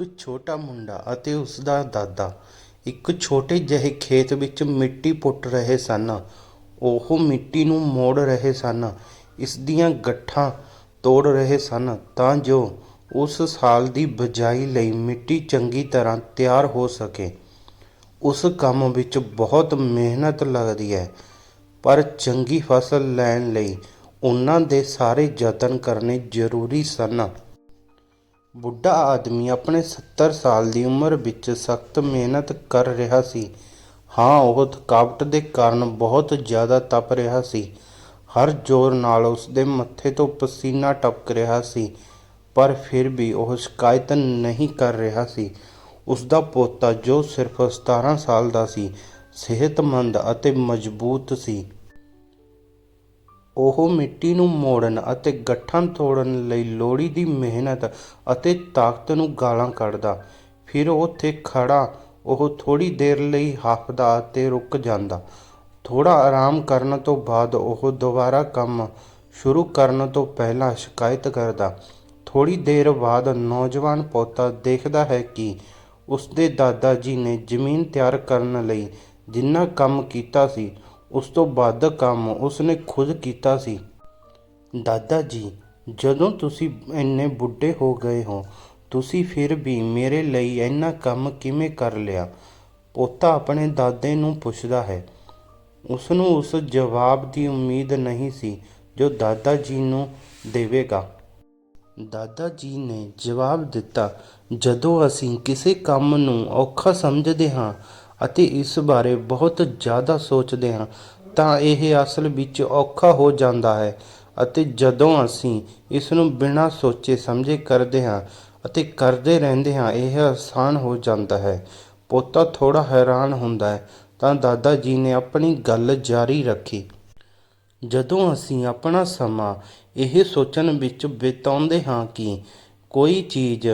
ਇੱਕ ਛੋਟਾ ਮੁੰਡਾ ਅਤੇ ਉਸ ਦਾ ਦਾਦਾ ਇੱਕ ਛੋਟੇ ਜਿਹੇ ਖੇਤ ਵਿੱਚ ਮਿੱਟੀ ਪੁੱਟ ਰਹੇ ਸਨ। ਉਹ ਮਿੱਟੀ ਨੂੰ ਮੋੜ ਰਹੇ ਸਨ। ਇਸ ਦੀਆਂ ਗੱਠਾਂ ਤੋੜ ਰਹੇ ਸਨ ਤਾਂ ਜੋ ਉਸ ਸਾਲ ਦੀ ਬਿਜਾਈ ਲਈ ਮਿੱਟੀ ਚੰਗੀ ਤਰ੍ਹਾਂ ਤਿਆਰ ਹੋ ਸਕੇ। ਉਸ ਕੰਮ ਵਿੱਚ ਬਹੁਤ ਮਿਹਨਤ ਲੱਗਦੀ ਹੈ, ਪਰ ਚੰਗੀ ਫਸਲ ਲੈਣ ਲਈ ਉਹਨਾਂ ਦੇ ਸਾਰੇ ਯਤਨ ਕਰਨੇ ਜ਼ਰੂਰੀ ਸਨ। ਬੁੱਢਾ ਆਦਮੀ ਆਪਣੇ 70 ਸਾਲ ਦੀ ਉਮਰ ਵਿੱਚ ਸਖਤ ਮਿਹਨਤ ਕਰ ਰਿਹਾ ਸੀ। ਹਾਂ, ਉਹ ਥਕਾਵਟ ਦੇ ਕਾਰਨ ਬਹੁਤ ਜ਼ਿਆਦਾ ਤਪ ਰਿਹਾ ਸੀ। ਹਰ ਜ਼ੋਰ ਨਾਲ ਉਸ ਦੇ ਮੱਥੇ ਤੋਂ ਪਸੀਨਾ ਟਪਕ ਰਿਹਾ ਸੀ, ਪਰ ਫਿਰ ਵੀ ਉਹ ਸ਼ਿਕਾਇਤ ਨਹੀਂ ਕਰ ਰਿਹਾ ਸੀ। ਉਸ ਦਾ ਪੋਤਾ ਜੋ ਸਿਰਫ 17 ਸਾਲ ਦਾ ਸੀ, ਸਿਹਤਮੰਦ ਅਤੇ ਮਜ਼ਬੂਤ ਸੀ। ਉਹ ਮਿੱਟੀ ਨੂੰ ਮੋੜਨ ਅਤੇ ਗੱਠਾਂ ਤੋੜਨ ਲਈ ਲੋੜੀ ਦੀ ਮਿਹਨਤ ਅਤੇ ਤਾਕਤ ਨੂੰ ਗਾਲਾਂ ਕੱਢਦਾ। ਫਿਰ ਉੱਥੇ ਖੜਾ ਉਹ ਥੋੜ੍ਹੀ ਦੇਰ ਲਈ ਹੱਫਦਾ ਅਤੇ ਰੁਕ ਜਾਂਦਾ। ਥੋੜ੍ਹਾ ਆਰਾਮ ਕਰਨ ਤੋਂ ਬਾਅਦ ਉਹ ਦੁਬਾਰਾ ਕੰਮ ਸ਼ੁਰੂ ਕਰਨ ਤੋਂ ਪਹਿਲਾਂ ਸ਼ਿਕਾਇਤ ਕਰਦਾ। ਥੋੜ੍ਹੀ ਦੇਰ ਬਾਅਦ ਨੌਜਵਾਨ ਪੋਤਾ ਦੇਖਦਾ ਹੈ ਕਿ ਉਸਦੇ ਦਾਦਾ ਜੀ ਨੇ ਜ਼ਮੀਨ ਤਿਆਰ ਕਰਨ ਲਈ ਜਿੰਨਾ ਕੰਮ ਕੀਤਾ ਸੀ ਉਸ ਤੋਂ ਵੱਧ ਕੰਮ ਉਸ ਨੇ ਖੁਦ ਕੀਤਾ ਸੀ। ਦਾਦਾ ਜੀ, ਜਦੋਂ ਤੁਸੀਂ ਇੰਨੇ ਬੁੱਢੇ ਹੋ ਗਏ ਹੋ, ਤੁਸੀਂ ਫਿਰ ਵੀ ਮੇਰੇ ਲਈ ਇੰਨਾ ਕੰਮ ਕਿਵੇਂ ਕਰ ਲਿਆ? ਪੋਤਾ ਆਪਣੇ ਦਾਦੇ ਨੂੰ ਪੁੱਛਦਾ ਹੈ। ਉਸ ਨੂੰ ਉਸ ਜਵਾਬ ਦੀ ਉਮੀਦ ਨਹੀਂ ਸੀ ਜੋ ਦਾਦਾ ਜੀ ਨੂੰ ਦੇਵੇਗਾ। ਦਾਦਾ ਜੀ ਨੇ ਜਵਾਬ ਦਿੱਤਾ, ਜਦੋਂ ਅਸੀਂ ਕਿਸੇ ਕੰਮ ਨੂੰ ਔਖਾ ਸਮਝਦੇ ਹਾਂ ਅਤੇ ਇਸ ਬਾਰੇ ਬਹੁਤ ਜ਼ਿਆਦਾ ਸੋਚਦੇ ਹਾਂ, ਤਾਂ ਇਹ ਅਸਲ ਵਿੱਚ ਔਖਾ ਹੋ ਜਾਂਦਾ ਹੈ ਅਤੇ ਜਦੋਂ ਅਸੀਂ ਇਸ ਨੂੰ ਬਿਨਾਂ ਸੋਚੇ ਸਮਝੇ ਕਰਦੇ ਹਾਂ ਅਤੇ ਕਰਦੇ ਰਹਿੰਦੇ ਹਾਂ, ਇਹ ਆਸਾਨ ਹੋ ਜਾਂਦਾ ਹੈ। ਪੋਤਾ ਥੋੜਾ ਹੈਰਾਨ ਹੁੰਦਾ ਹੈ, ਤਾਂ ਦਾਦਾ ਜੀ ਨੇ ਆਪਣੀ ਗੱਲ ਜਾਰੀ ਰੱਖੀ। ਜਦੋਂ ਅਸੀਂ ਆਪਣਾ ਸਮਾਂ ਇਹ ਸੋਚਣ ਵਿੱਚ ਬਿਤਾਉਂਦੇ ਹਾਂ ਕਿ ਕੋਈ ਚੀਜ਼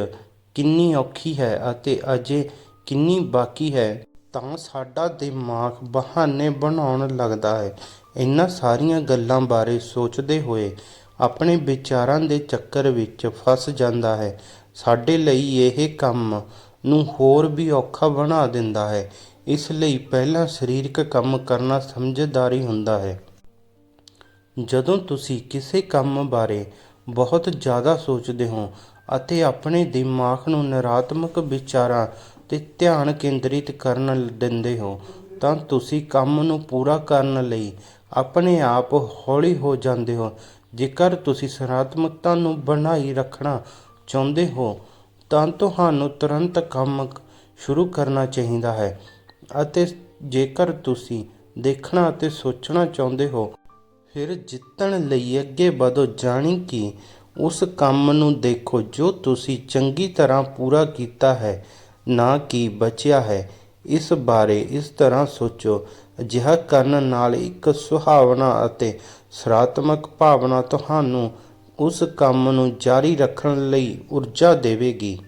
ਕਿੰਨੀ ਔਖੀ ਹੈ ਅਤੇ ਅਜੇ ਕਿੰਨੀ ਬਾਕੀ ਹੈ ਤਾਂ ਸਾਡਾ ਦਿਮਾਗ ਬਹਾਨੇ ਬਣਾਉਣ ਲੱਗਦਾ ਹੈ। ਇਹਨਾਂ ਸਾਰੀਆਂ ਗੱਲਾਂ ਬਾਰੇ ਸੋਚਦੇ ਹੋਏ ਆਪਣੇ ਵਿਚਾਰਾਂ ਦੇ ਚੱਕਰ ਵਿੱਚ ਫਸ ਜਾਂਦਾ ਹੈ। ਸਾਡੇ ਲਈ ਇਹ ਕੰਮ ਨੂੰ ਹੋਰ ਵੀ ਔਖਾ ਬਣਾ ਦਿੰਦਾ ਹੈ। ਇਸ ਲਈ ਪਹਿਲਾਂ ਸਰੀਰਕ ਕੰਮ ਕਰਨਾ ਸਮਝਦਾਰੀ ਹੁੰਦਾ ਹੈ। ਜਦੋਂ ਤੁਸੀਂ ਕਿਸੇ ਕੰਮ ਬਾਰੇ ਬਹੁਤ ਜ਼ਿਆਦਾ ਸੋਚਦੇ ਹੋ ਅਤੇ ਆਪਣੇ ਦਿਮਾਗ ਨੂੰ ਨਕਾਰਾਤਮਕ ਵਿਚਾਰਾਂ ਤੇ ਧਿਆਨ ਕੇਂਦਰਿਤ ਕਰਨ ਦਿੰਦੇ ਹੋ। ਤਾਂ ਤੁਸੀਂ ਕੰਮ ਨੂੰ ਪੂਰਾ ਕਰਨ ਲਈ ਆਪਣੇ ਆਪ ਹੌਲੀ ਹੋ ਜਾਂਦੇ ਹੋ। ਜੇਕਰ ਤੁਸੀਂ ਸਕਾਰਾਤਮਕਤਾ ਨੂੰ ਬਣਾਈ ਰੱਖਣਾ ਚਾਹੁੰਦੇ ਹੋ, ਤਾਂ ਤੁਹਾਨੂੰ ਤੁਰੰਤ ਕੰਮ ਸ਼ੁਰੂ ਕਰਨਾ ਚਾਹੀਦਾ ਹੈ। ਅਤੇ ਜੇਕਰ ਤੁਸੀਂ ਦੇਖਣਾ ਅਤੇ ਸੋਚਣਾ ਚਾਹੁੰਦੇ ਹੋ, ਫਿਰ ਜਿੱਤਣ ਲਈ ਅੱਗੇ ਵਧੋ। ਜਾਣੀ ਕਿ ਉਸ ਕੰਮ ਨੂੰ ਦੇਖੋ ਜੋ ਤੁਸੀਂ ਚੰਗੀ ਤਰ੍ਹਾਂ ਪੂਰਾ ਕੀਤਾ ਹੈ, ਨਾ ਕਿ ਬਚਿਆ ਹੈ। ਇਸ ਬਾਰੇ ਇਸ ਤਰ੍ਹਾਂ ਸੋਚੋ, ਅਜਿਹਾ ਕਰਨ ਨਾਲ ਇੱਕ ਸੁਹਾਵਣਾ ਅਤੇ ਸਰਾਤਮਕ ਭਾਵਨਾ ਤੁਹਾਨੂੰ ਉਸ ਕੰਮ ਨੂੰ ਜਾਰੀ ਰੱਖਣ ਲਈ ਊਰਜਾ ਦੇਵੇਗੀ।